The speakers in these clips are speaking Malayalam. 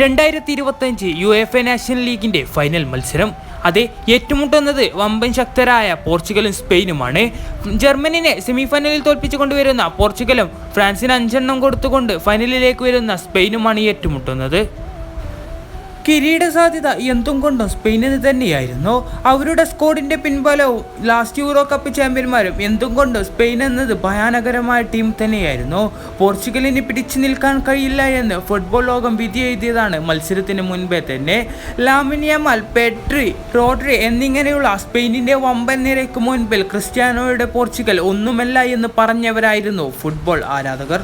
രണ്ടായിരത്തി ഇരുപത്തഞ്ച് യു എഫ് എ നാഷണൽ ലീഗിന്റെ ഫൈനൽ മത്സരം. അതെ ഏറ്റുമുട്ടുന്നത് വമ്പൻ ശക്തരായ പോർച്ചുഗലും സ്പെയിനുമാണ്. ജർമ്മനിനെ സെമിഫൈനലിൽ തോൽപ്പിച്ചു കൊണ്ടുവരുന്ന പോർച്ചുഗലും ഫ്രാൻസിന് അഞ്ചെണ്ണം കൊടുത്തുകൊണ്ട് ഫൈനലിലേക്ക് വരുന്ന സ്പെയിനുമാണ് ഏറ്റുമുട്ടുന്നത്. കിരീട സാധ്യത എന്തും കൊണ്ടും സ്പെയിനിന് തന്നെയായിരുന്നു. അവരുടെ സ്കോഡിന്റെ പിൻബലവും ലാസ്റ്റ് യൂറോ കപ്പ് ചാമ്പ്യന്മാരും എന്തും കൊണ്ടും സ്പെയിൻ എന്നത് ഭയാനകരമായ ടീം തന്നെയായിരുന്നു. പോർച്ചുഗലിന് പിടിച്ചു നിൽക്കാൻ കഴിയില്ല എന്ന് ഫുട്ബോൾ ലോകം വിധി എഴുതിയതാണ് മത്സരത്തിന് മുൻപേ തന്നെ. ലാമിനിയമാൽ പെട്രി റോഡ്രി എന്നിങ്ങനെയുള്ള സ്പെയിനിന്റെ വമ്പൻ നിരയ്ക്ക് മുൻപിൽ ക്രിസ്ത്യാനോയുടെ പോർച്ചുഗൽ ഒന്നുമല്ല എന്ന് പറഞ്ഞവരായിരുന്നു ഫുട്ബോൾ ആരാധകർ.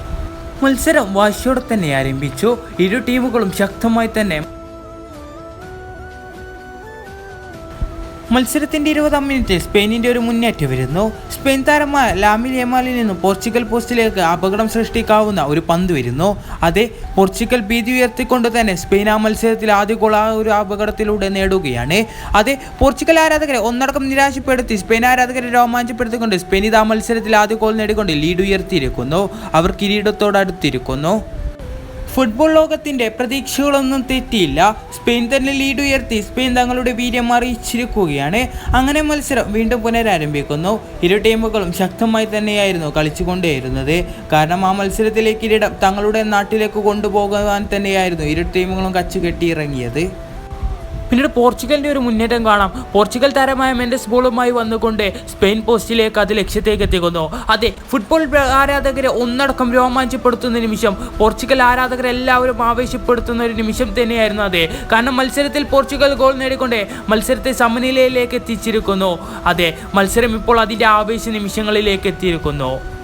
മത്സരം വാശിയോടെ തന്നെ ആരംഭിച്ചു. ഇരു ടീമുകളും ശക്തമായി തന്നെ മത്സരത്തിന്റെ ഇരുപതാം മിനിറ്റിൽ സ്പെയിനിന്റെ ഒരു മുന്നേറ്റം വരുന്നു. സ്പെയിൻ താരമായ ലാമിൽ യമാലിൽ നിന്നും പോർച്ചുഗൽ പോസ്റ്റിലേക്ക് അപകടം സൃഷ്ടിക്കാവുന്ന ഒരു പന്ത് വരുന്നു. അതെ പോർച്ചുഗൽ ഭീതി ഉയർത്തിക്കൊണ്ട് തന്നെ സ്പെയിൻ ആ മത്സരത്തിൽ ആദ്യ ഗോൾ ആ ഒരു അപകടത്തിലൂടെ നേടുകയാണ്. അതെ പോർച്ചുഗൽ ആരാധകരെ ഒന്നടക്കം നിരാശപ്പെടുത്തി സ്പെയിൻ ആരാധകരെ രോമാഞ്ചപ്പെടുത്തിക്കൊണ്ട് സ്പെയിൻ ഇത് ആ മത്സരത്തിൽ ആദ്യ ഗോൾ നേടിക്കൊണ്ട് ലീഡ് ഉയർത്തിയിരിക്കുന്നു. അവർ കിരീടത്തോടടുത്തിരിക്കുന്നു. ഫുട്ബോൾ ലോകത്തിന്റെ പ്രതീക്ഷകളൊന്നും തെറ്റിയില്ല. സ്പെയിൻ തന്നെ ലീഡ് ഉയർത്തി സ്പെയിൻ തങ്ങളുടെ വീര്യം അറിയിച്ചിരിക്കുകയാണ്. അങ്ങനെ മത്സരം വീണ്ടും പുനരാരംഭിക്കുന്നു. ഇരു ടീമുകളും ശക്തമായി തന്നെയായിരുന്നു കളിച്ചുകൊണ്ടേയിരുന്നത്. കാരണം ആ മത്സരത്തിലെ കിരീടം തങ്ങളുടെ നാട്ടിലേക്ക് കൊണ്ടുപോകാൻ തന്നെയായിരുന്നു ഇരു ടീമുകളും കച്ചുകെട്ടിയിറങ്ങിയത്. പിന്നീട് പോർച്ചുഗലിന്റെ ഒരു മുന്നേറ്റം കാണാം. പോർച്ചുഗൽ താരമായ മെൻഡസ് ബോളുമായി വന്നുകൊണ്ട് സ്പെയിൻ പോസ്റ്റിലേക്ക് അത് ലക്ഷ്യത്തേക്ക് എത്തിക്കുന്നു. അതെ ഫുട്ബോൾ ആരാധകരെ ഒന്നടക്കം രോമാഞ്ചപ്പെടുത്തുന്ന നിമിഷം പോർച്ചുഗൽ ആരാധകരെല്ലാവരും ആവേശപ്പെടുത്തുന്ന ഒരു നിമിഷം തന്നെയായിരുന്നു അതെ. കാരണം മത്സരത്തിൽ പോർച്ചുഗൽ ഗോൾ നേടിക്കൊണ്ട് മത്സരത്തെ സമനിലയിലേക്ക് എത്തിച്ചിരിക്കുന്നു. അതെ മത്സരം ഇപ്പോൾ അതിന്റെ ആവേശ നിമിഷങ്ങളിലേക്ക് എത്തിയിരിക്കുന്നു.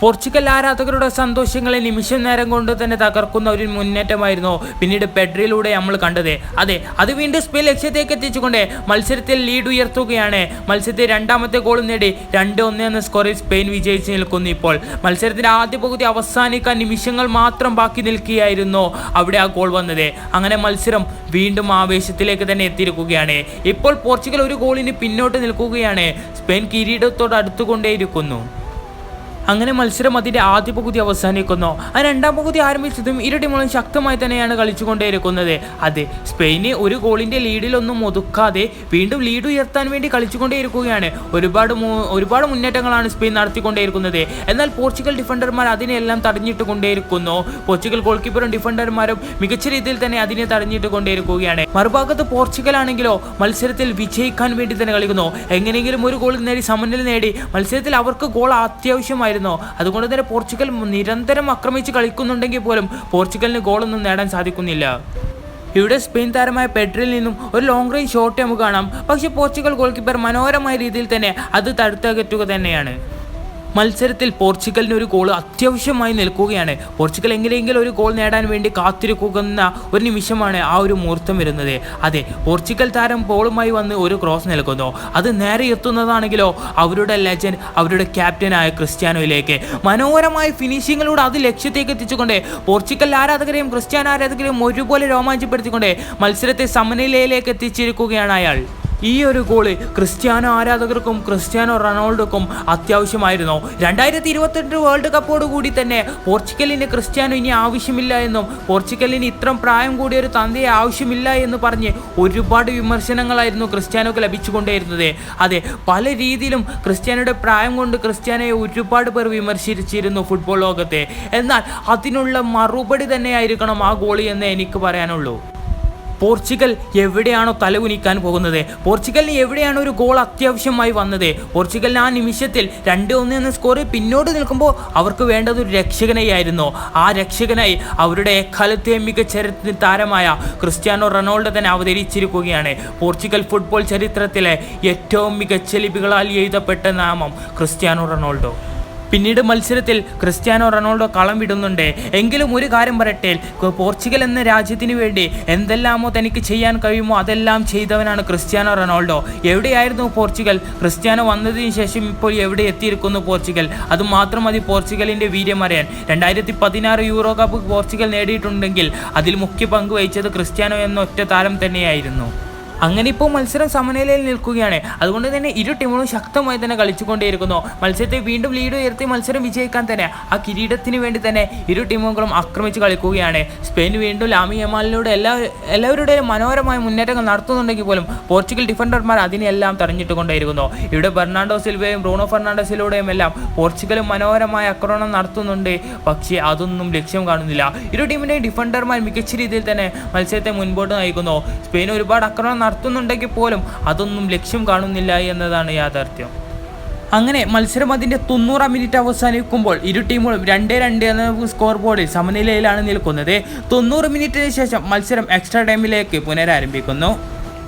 പോർച്ചുഗൽ ആരാധകരുടെ സന്തോഷങ്ങളെ നിമിഷം നേരം കൊണ്ട് തന്നെ തകർക്കുന്ന ഒരു മുന്നേറ്റമായിരുന്നു പിന്നീട് പെഡ്രിയിലൂടെ നമ്മൾ കണ്ടത്. അതെ അത് വീണ്ടും സ്പെയിൻ ലക്ഷ്യത്തേക്ക് എത്തിച്ചുകൊണ്ട് മത്സരത്തിൽ ലീഡ് ഉയർത്തുകയാണ്. മത്സരത്തിൽ രണ്ടാമത്തെ ഗോൾ നേടി രണ്ട് ഒന്ന് എന്ന സ്കോറിൽ സ്പെയിൻ വിജയിച്ച് നിൽക്കുന്നു ഇപ്പോൾ. മത്സരത്തിന്റെ ആദ്യ പകുതി അവസാനിക്കാൻ നിമിഷങ്ങൾ മാത്രം ബാക്കി നിൽക്കുകയായിരുന്നു അവിടെ ആ ഗോൾ വന്നത്. അങ്ങനെ മത്സരം വീണ്ടും ആവേശത്തിലേക്ക് തന്നെ എത്തിയിരിക്കുകയാണ്. ഇപ്പോൾ പോർച്ചുഗൽ ഒരു ഗോളിന് പിന്നോട്ട് നിൽക്കുകയാണ്. സ്പെയിൻ കിരീടത്തോട് അടുത്തുകൊണ്ടേയിരിക്കുന്നു. അങ്ങനെ മത്സരം അതിന്റെ ആദ്യ പകുതി അവസാനിക്കുന്നു. ആ രണ്ടാം പകുതി ആരംഭിച്ചതും ഇരു ടീമുകളും ശക്തമായി തന്നെയാണ് കളിച്ചുകൊണ്ടേയിരിക്കുന്നത്. അതെ സ്പെയിന് ഒരു ഗോളിന്റെ ലീഡിലൊന്നും ഒതുക്കാതെ വീണ്ടും ലീഡ് ഉയർത്താൻ വേണ്ടി കളിച്ചുകൊണ്ടേയിരിക്കുകയാണ്. ഒരുപാട് ഒരുപാട് മുന്നേറ്റങ്ങളാണ് സ്പെയിൻ നടത്തിക്കൊണ്ടേയിരിക്കുന്നത്. എന്നാൽ പോർച്ചുഗൽ ഡിഫൻഡർമാർ അതിനെല്ലാം തടഞ്ഞിട്ട് കൊണ്ടേയിരിക്കുന്നു പോർച്ചുഗൽ ഗോൾ കീപ്പറും ഡിഫൻഡർമാരും മികച്ച രീതിയിൽ തന്നെ അതിനെ തടഞ്ഞിട്ട് കൊണ്ടേയിരിക്കുകയാണ് മറുഭാഗത്ത് പോർച്ചുഗൽ ആണെങ്കിലോ മത്സരത്തിൽ വിജയിക്കാൻ വേണ്ടി തന്നെ കളിക്കുന്നു. എങ്ങനെയെങ്കിലും ഒരു ഗോൾ നേടി സമനില നേടി മത്സരത്തിൽ അവർക്ക് ഗോൾ അത്യാവശ്യമായിരുന്നു. അതുകൊണ്ട് തന്നെ പോർച്ചുഗൽ നിരന്തരം ആക്രമിച്ച് കളിക്കുന്നുണ്ടെങ്കിൽ പോലും പോർച്ചുഗലിന് ഗോളൊന്നും നേടാൻ സാധിക്കുന്നില്ല. ഇവിടെ സ്പെയിൻ താരമായ പെട്രിൽ നിന്നും ഒരു ലോങ് റേഞ്ച് ഷോട്ട് നമുക്ക് കാണാം. പക്ഷേ പോർച്ചുഗൽ ഗോൾ കീപ്പർ മനോഹരമായ രീതിയിൽ തന്നെ അത് തടുത്തകറ്റുക തന്നെയാണ്. മത്സരത്തിൽ പോർച്ചുഗലിന് ഒരു ഗോൾ അത്യാവശ്യമായി നിൽക്കുകയാണ്. പോർച്ചുഗൽ എങ്ങനെയെങ്കിലും ഒരു ഗോൾ നേടാൻ വേണ്ടി കാത്തിരിക്കുന്ന ഒരു നിമിഷമാണ് ആ ഒരു മുഹൂർത്തം വരുന്നത്. അതെ പോർച്ചുഗൽ താരം ബോളുമായി വന്ന് ഒരു ക്രോസ് നൽകുന്നു അത് നേരെ എത്തുന്നതാണെങ്കിലോ അവരുടെ ലെജൻഡ് അവരുടെ ക്യാപ്റ്റനായ ക്രിസ്ത്യാനോയിലേക്ക്. മനോഹരമായ ഫിനിഷിങ്ങിലൂടെ അത് ലക്ഷ്യത്തേക്ക് എത്തിച്ചുകൊണ്ട് പോർച്ചുഗൽ ആരാധകരെയും ക്രിസ്ത്യാനോ ആരാധകരെയും ഒരുപോലെ രോമാഞ്ചപ്പെടുത്തിക്കൊണ്ട് മത്സരത്തെ സമനിലയിലേക്ക് എത്തിച്ചിരിക്കുകയാണ് അയാൾ. ഈ ഒരു ഗോൾ ക്രിസ്ത്യാനോ ആരാധകർക്കും ക്രിസ്ത്യാനോ റൊണാൾഡോക്കും അത്യാവശ്യമായിരുന്നു. രണ്ടായിരത്തി ഇരുപത്തിരണ്ട് വേൾഡ് കപ്പോട് കൂടി തന്നെ പോർച്ചുഗലിന് ക്രിസ്ത്യാനോ ഇനി ആവശ്യമില്ല എന്നും പോർച്ചുഗലിന് ഇത്രയും പ്രായം കൂടിയ ഒരു തന്തയെ ആവശ്യമില്ല എന്ന് പറഞ്ഞ് ഒരുപാട് വിമർശനങ്ങളായിരുന്നു ക്രിസ്ത്യാനോക്ക് ലഭിച്ചുകൊണ്ടേയിരുന്നത്. അതെ പല രീതിയിലും ക്രിസ്ത്യാനോയുടെ പ്രായം കൊണ്ട് ക്രിസ്ത്യാനോയെ ഒരുപാട് പേർ വിമർശിച്ചിരുന്നു ഫുട്ബോൾ ലോകത്തെ. എന്നാൽ അതിനുള്ള മറുപടി തന്നെയായിരിക്കണം ആ ഗോളി എന്ന് എനിക്ക് പറയാനുള്ളൂ. പോർച്ചുഗൽ എവിടെയാണോ തലകുനിക്കാൻ പോകുന്നത്? പോർച്ചുഗലിന് എവിടെയാണ് ഒരു ഗോൾ അത്യാവശ്യമായി വന്നത്? പോർച്ചുഗലിന് ആ നിമിഷത്തിൽ രണ്ട് ഒന്ന് എന്ന സ്കോർ പിന്നോട്ട് നിൽക്കുമ്പോൾ അവർക്ക് വേണ്ടത് ഒരു രക്ഷകനെയായിരുന്നു ആ രക്ഷകനായി അവരുടെ എക്കാലത്തെ മികച്ച താരമായ ക്രിസ്ത്യാനോ റൊണാൾഡോ തന്നെ അവതരിച്ചിരിക്കുകയാണ്. പോർച്ചുഗൽ ഫുട്ബോൾ ചരിത്രത്തിലെ ഏറ്റവും മികച്ച ലിപികളാൽ എഴുതപ്പെട്ട നാമം ക്രിസ്ത്യാനോ റൊണാൾഡോ. പിന്നീട് മത്സരത്തിൽ ക്രിസ്ത്യാനോ റൊണാൾഡോ കളം വിടുന്നുണ്ട്. എങ്കിലും ഒരു കാര്യം പറയട്ടെ പോർച്ചുഗൽ എന്ന രാജ്യത്തിന് വേണ്ടി എന്തെല്ലാമോ തനിക്ക് ചെയ്യാൻ കഴിയുമോ അതെല്ലാം ചെയ്തവനാണ് ക്രിസ്ത്യാനോ റൊണാൾഡോ. എവിടെയായിരുന്നു പോർച്ചുഗൽ? ക്രിസ്ത്യാനോ വന്നതിന് ശേഷം ഇപ്പോൾ എവിടെ എത്തിയിരിക്കുന്നു പോർച്ചുഗൽ? അത് മാത്രം മതി പോർച്ചുഗലിന്റെ വീര്യം അറിയാൻ. രണ്ടായിരത്തി പതിനാറ് യൂറോ കപ്പ് പോർച്ചുഗൽ നേടിയിട്ടുണ്ടെങ്കിൽ അതിൽ മുഖ്യ പങ്ക് വഹിച്ചത് ക്രിസ്ത്യാനോ എന്ന ഒറ്റ താരം തന്നെയായിരുന്നു. അങ്ങനെ ഇപ്പോൾ മത്സരം സമനിലയിൽ നിൽക്കുകയാണ്. അതുകൊണ്ട് തന്നെ ഇരു ടീമുകളും ശക്തമായി തന്നെ കളിച്ചുകൊണ്ടേയിരിക്കുന്നു. മത്സരത്തെ വീണ്ടും ലീഡ് ഉയർത്തി മത്സരം വിജയിക്കാൻ തന്നെ ആ കിരീടത്തിന് വേണ്ടി തന്നെ ഇരു ടീമുകളും ആക്രമിച്ച് കളിക്കുകയാണ്. സ്പെയിൻ വീണ്ടും ലാമി യമാലിലൂടെ എല്ലാ എല്ലാവരുടെയും മനോഹരമായ മുന്നേറ്റങ്ങൾ നടത്തുന്നുണ്ടെങ്കിൽ പോലും പോർച്ചുഗൽ ഡിഫൻഡർമാർ അതിനെല്ലാം തടഞ്ഞിട്ട് ഇവിടെ ബെർണാണ്ടോ സിൽവയും ബ്രൂണോ ഫെർണാണ്ടസിലൂടെയും എല്ലാം പോർച്ചുഗലും മനോഹരമായ ആക്രമണം നടത്തുന്നുണ്ട്. പക്ഷേ അതൊന്നും ലക്ഷ്യം കാണുന്നില്ല. ഇരു ടീമിന്റെയും ഡിഫൻഡർമാർ മികച്ച രീതിയിൽ തന്നെ മത്സരത്തെ മുൻപോട്ട് നയിക്കുന്നു. സ്പെയിൻ ഒരുപാട് ആക്രമണം നടത്തുന്നുണ്ടെങ്കിൽ പോലും അതൊന്നും ലക്ഷ്യം കാണുന്നില്ല എന്നതാണ് യാഥാർത്ഥ്യം. അങ്ങനെ മത്സരം അതിന്റെ തൊണ്ണൂറാം മിനിറ്റ് അവസാനിക്കുമ്പോൾ ഇരു ടീമുകളും രണ്ട് രണ്ട് എന്ന സ്കോർ ബോർഡിൽ സമനിലയിലാണ് നിൽക്കുന്നത്. തൊണ്ണൂറ് മിനിറ്റിന് ശേഷം മത്സരം എക്സ്ട്രാ ടൈമിലേക്ക് പുനരാരംഭിക്കുന്നു.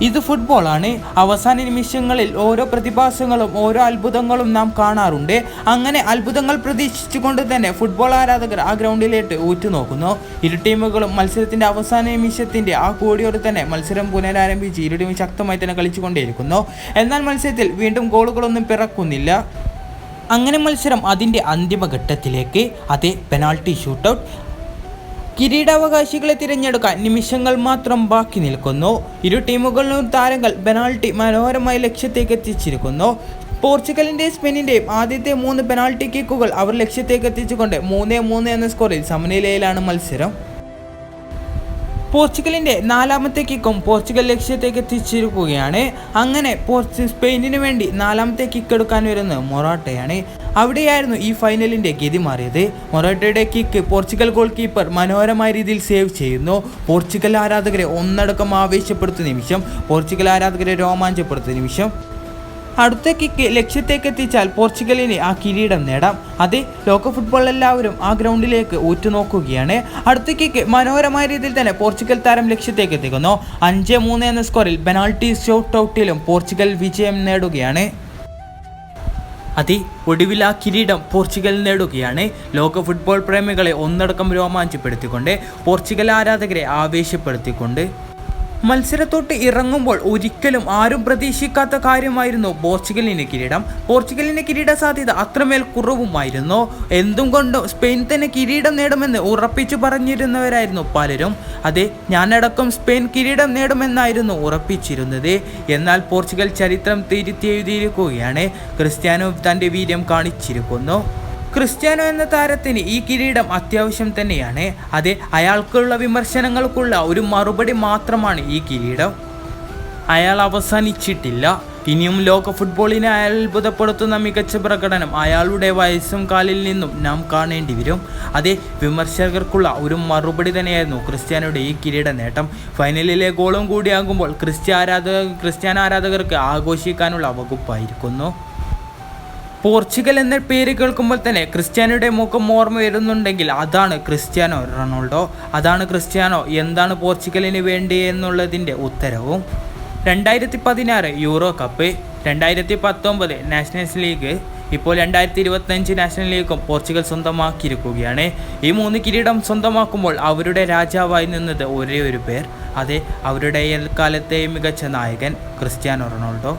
ഇത് ഫുട്ബോളാണ് അവസാന നിമിഷങ്ങളിൽ ഓരോ പ്രതിഭാസങ്ങളും ഓരോ അത്ഭുതങ്ങളും നാം കാണാറുണ്ട്. അങ്ങനെ അത്ഭുതങ്ങൾ പ്രതീക്ഷിച്ചുകൊണ്ട് തന്നെ ഫുട്ബോൾ ആരാധകർ ആ ഗ്രൗണ്ടിലേക്ക് ഊറ്റുനോക്കുന്നു ഇരു ടീമുകളും മത്സരത്തിന്റെ അവസാന നിമിഷത്തിന്റെ ആ കോടിയോട് തന്നെ മത്സരം പുനരാരംഭിച്ച് ഇരു ടീമും ശക്തമായി തന്നെ കളിച്ചുകൊണ്ടേയിരിക്കുന്നു. എന്നാൽ മത്സരത്തിൽ വീണ്ടും ഗോളുകളൊന്നും പിറക്കുന്നില്ല. അങ്ങനെ മത്സരം അതിന്റെ അന്തിമഘട്ടത്തിലേക്ക് അതേ പെനാൾട്ടി ഷൂട്ടൗട്ട് കിരീടാവകാശികളെ തിരഞ്ഞെടുക്കാൻ നിമിഷങ്ങൾ മാത്രം ബാക്കി നിൽക്കുന്നു. ഇരു ടീമുകളിലും താരങ്ങൾ പെനാൾട്ടി മനോഹരമായി ലക്ഷ്യത്തേക്ക് എത്തിച്ചിരിക്കുന്നു. പോർച്ചുഗലിന്റെയും സ്പെയിനിന്റെയും ആദ്യത്തെ മൂന്ന് പെനാൾട്ടി കിക്കുകൾ അവർ ലക്ഷ്യത്തേക്ക് എത്തിച്ചുകൊണ്ട് മൂന്ന് മൂന്ന് എന്ന സ്കോറിൽ സമനിലയിലാണ് മത്സരം. പോർച്ചുഗലിന്റെ നാലാമത്തെ കിക്കും പോർച്ചുഗൽ ലക്ഷ്യത്തേക്ക് എത്തിച്ചിരിക്കുകയാണ്. അങ്ങനെ പോർച്ചു സ്പെയിനിന് വേണ്ടി നാലാമത്തെ കിക്ക് എടുക്കാൻ വരുന്നത് മൊറാട്ടയാണ്. അവിടെയായിരുന്നു ഈ ഫൈനലിന്റെ ഗതി മാറിയത്. മൊറാട്ടയുടെ കിക്ക് പോർച്ചുഗൽ ഗോൾ കീപ്പർ മനോഹരമായ രീതിയിൽ സേവ് ചെയ്യുന്നു. പോർച്ചുഗൽ ആരാധകരെ ഒന്നടക്കം ആവേശപ്പെടുത്തുന്ന നിമിഷം പോർച്ചുഗൽ ആരാധകരെ രോമാഞ്ചപ്പെടുത്തുന്ന നിമിഷം. അടുത്ത കിക്ക് ലക്ഷ്യത്തേക്ക് എത്തിച്ചാൽ പോർച്ചുഗലിന് ആ കിരീടം നേടാം. അതെ ലോക ഫുട്ബോൾ എല്ലാവരും ആ ഗ്രൗണ്ടിലേക്ക് ഉറ്റുനോക്കുകയാണ്. അടുത്ത കിക്ക് മനോഹരമായ രീതിയിൽ തന്നെ പോർച്ചുഗൽ താരം ലക്ഷ്യത്തേക്ക് എത്തിക്കുന്നു. അഞ്ച് മൂന്ന് എന്ന സ്കോറിൽ പെനാൾട്ടി ഷോട്ട് ഔട്ടിലും പോർച്ചുഗൽ വിജയം നേടുകയാണ്. അതി ഒടുവിൽ ആ കിരീടം പോർച്ചുഗൽ നേടുകയാണ്. ലോക ഫുട്ബോൾ പ്രേമികളെ ഒന്നടക്കം രോമാഞ്ചപ്പെടുത്തിക്കൊണ്ട് പോർച്ചുഗൽ ആരാധകരെ ആവേശപ്പെടുത്തിക്കൊണ്ട് മത്സരത്തോട്ട് ഇറങ്ങുമ്പോൾ ഒരിക്കലും ആരും പ്രതീക്ഷിക്കാത്ത കാര്യമായിരുന്നു പോർച്ചുഗലിന് കിരീടം. പോർച്ചുഗലിന് കിരീട സാധ്യത അത്രമേൽ കുറവുമായിരുന്നു. എന്തും കൊണ്ടും സ്പെയിൻ തന്നെ കിരീടം നേടുമെന്ന് ഉറപ്പിച്ചു പറഞ്ഞിരുന്നവരായിരുന്നു പലരും. അതെ ഞാനടക്കം സ്പെയിൻ കിരീടം നേടുമെന്നായിരുന്നു ഉറപ്പിച്ചിരുന്നത്. എന്നാൽ പോർച്ചുഗൽ ചരിത്രം തിരുത്തി എഴുതിയിരിക്കുകയാണ്. ക്രിസ്ത്യാനോ തന്റെ വീര്യം കാണിച്ചിരിക്കുന്നു. ക്രിസ്ത്യാനോ എന്ന താരത്തിന് ഈ കിരീടം അത്യാവശ്യം തന്നെയാണ്. അതെ അയാൾക്കുള്ള വിമർശനങ്ങൾക്കുള്ള ഒരു മറുപടി മാത്രമാണ് ഈ കിരീടം. അയാൾ അവസാനിച്ചിട്ടില്ല. ഇനിയും ലോക ഫുട്ബോളിനെ അയാൾ അത്ഭുതപ്പെടുത്തുന്ന മികച്ച പ്രകടനം അയാളുടെ വയസ്സും കാലിൽ നിന്നും നാം കാണേണ്ടി വരും. അതേ വിമർശകർക്കുള്ള ഒരു മറുപടി തന്നെയായിരുന്നു ക്രിസ്ത്യാനോയുടെ ഈ കിരീട നേട്ടം. ഫൈനലിലെ ഗോളും കൂടിയാകുമ്പോൾ ക്രിസ്ത്യ ആരാധക ക്രിസ്ത്യാന ആരാധകർക്ക് ആഘോഷിക്കാനുള്ള വകുപ്പായിരിക്കുന്നു. പോർച്ചുഗൽ എന്ന പേര് കേൾക്കുമ്പോൾ തന്നെ ക്രിസ്ത്യാനോയുടെ മുഖം ഓർമ്മ വരുന്നുണ്ടെങ്കിൽ അതാണ് ക്രിസ്ത്യാനോ റൊണാൾഡോ. അതാണ് ക്രിസ്ത്യാനോ. എന്താണ് പോർച്ചുഗലിന് വേണ്ടി എന്നുള്ളതിന്റെ ഉത്തരവും. രണ്ടായിരത്തി പതിനാറ് യൂറോ കപ്പ് രണ്ടായിരത്തി പത്തൊമ്പത് നാഷണൽസ് ലീഗ് ഇപ്പോൾ രണ്ടായിരത്തി ഇരുപത്തഞ്ച് നാഷണൽ ലീഗും പോർച്ചുഗൽ സ്വന്തമാക്കിയിരിക്കുകയാണ്. ഈ മൂന്ന് കിരീടം സ്വന്തമാക്കുമ്പോൾ അവരുടെ രാജാവായി നിന്നത് ഒരേ ഒരു പേർ. അതെ അവരുടെ എൽക്കാലത്തെ മികച്ച നായകൻ ക്രിസ്ത്യാനോ റൊണാൾഡോ.